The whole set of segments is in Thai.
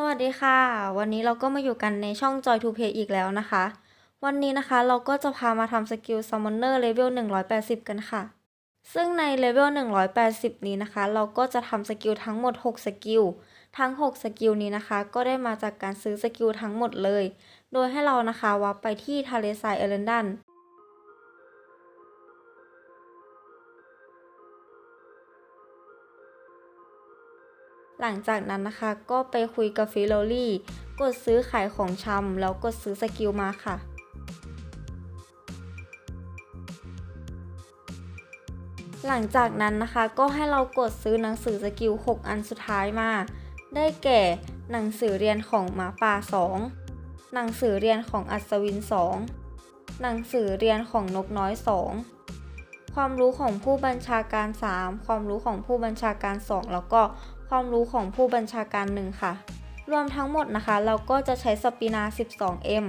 สวัสดีค่ะ วันนี้เราก็มาอยู่กันในช่อง Joy to Play อีกแล้วนะคะ วันนี้นะคะเราก็จะพามาทำสกิล Summoner Level 180 กันค่ะ ซึ่งใน Level 180 นี้นะคะ เราก็จะทำสกิลทั้งหมด 6 สกิล ทั้ง 6 สกิลนี้นะคะ ก็ได้มาจากการซื้อสกิลทั้งหมดเลย โดยให้เรานะคะวับไปที่ทะเลทรายเอเลนดัน หลังจากนั้นนะคะก็ไปคุยกับฟิโลลี่ กดซื้อขายของชำแล้วกดซื้อสกิลมาค่ะ หลังจากนั้นนะคะก็ให้เรากดซื้อหนังสือสกิล 6 อันสุดท้ายมา ได้แก่หนังสือเรียนของหมาป่า 2 หนังสือเรียนของอัศวิน 2 หนังสือเรียนของนกน้อย 2ความรู้ของผู้บัญชาการ 3 ความรู้ของผู้บัญชาการ 2 แล้วก็ ความรู้ของผู้บัญชาการ1ค่ะ รวมทั้งหมดนะคะ เราก็จะใช้สปินา 12M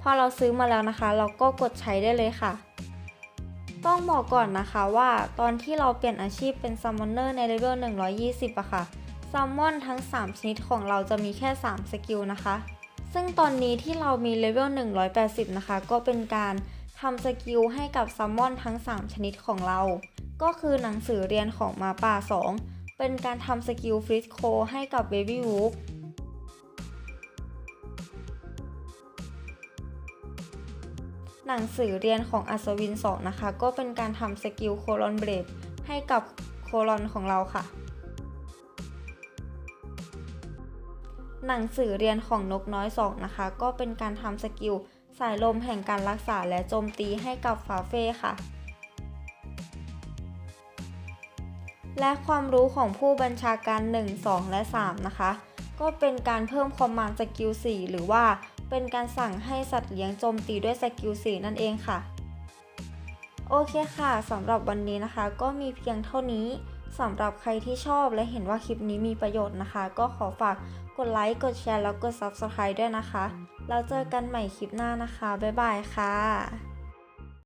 พอเราซื้อมาแล้วนะคะ เราก็กดใช้ได้เลยค่ะ ต้องบอกก่อนนะคะว่าตอนที่เราเปลี่ยนอาชีพเป็นซัมมอนเนอร์ในเลเวล 120อะค่ะซัมมอนทั้ง 3 ชนิดของเราจะมีแค่ 3 สกิลนะคะ ซึ่งตอนนี้ที่เรามีเลเวล 180 นะคะ ก็เป็นการทำสกิลให้กับซัมมอนทั้ง 3 ชนิดของเรา ก็คือหนังสือเรียนของมาป่า 2 เป็นการทำสกิลฟริสโคให้กับเบบี้วูฟหนังสือเรียนของอัศวิน 2 นะคะ ก็เป็นการทำสกิลโคลอนเบรดให้กับโคลอนของเราค่ะ หนังสือเรียนของนกน้อย 2 นะคะ ก็เป็นการทำสกิลสายลมแห่งการรักษาและโจมตีให้กับฟาเฟ่ค่ะ และความรู้ของผู้บัญชาการ 1 2 และ 3 นะคะ ก็เป็นการเพิ่มคอมมานด์สกิล 4 หรือว่าเป็นการสั่งให้สัตว์เลี้ยงโจมตีด้วยสกิล 4 นั่นเองค่ะ โอเคค่ะสำหรับวันนี้นะคะ ก็มีเพียงเท่านี้สำหรับใครที่ชอบและเห็นว่าคลิปนี้มีประโยชน์นะคะ ก็ขอฝากกดไลค์ กดแชร์ แล้วกด Subscribe ด้วยนะคะ แล้วเจอกันใหม่คลิปหน้านะคะ บ๊ายบายค่ะ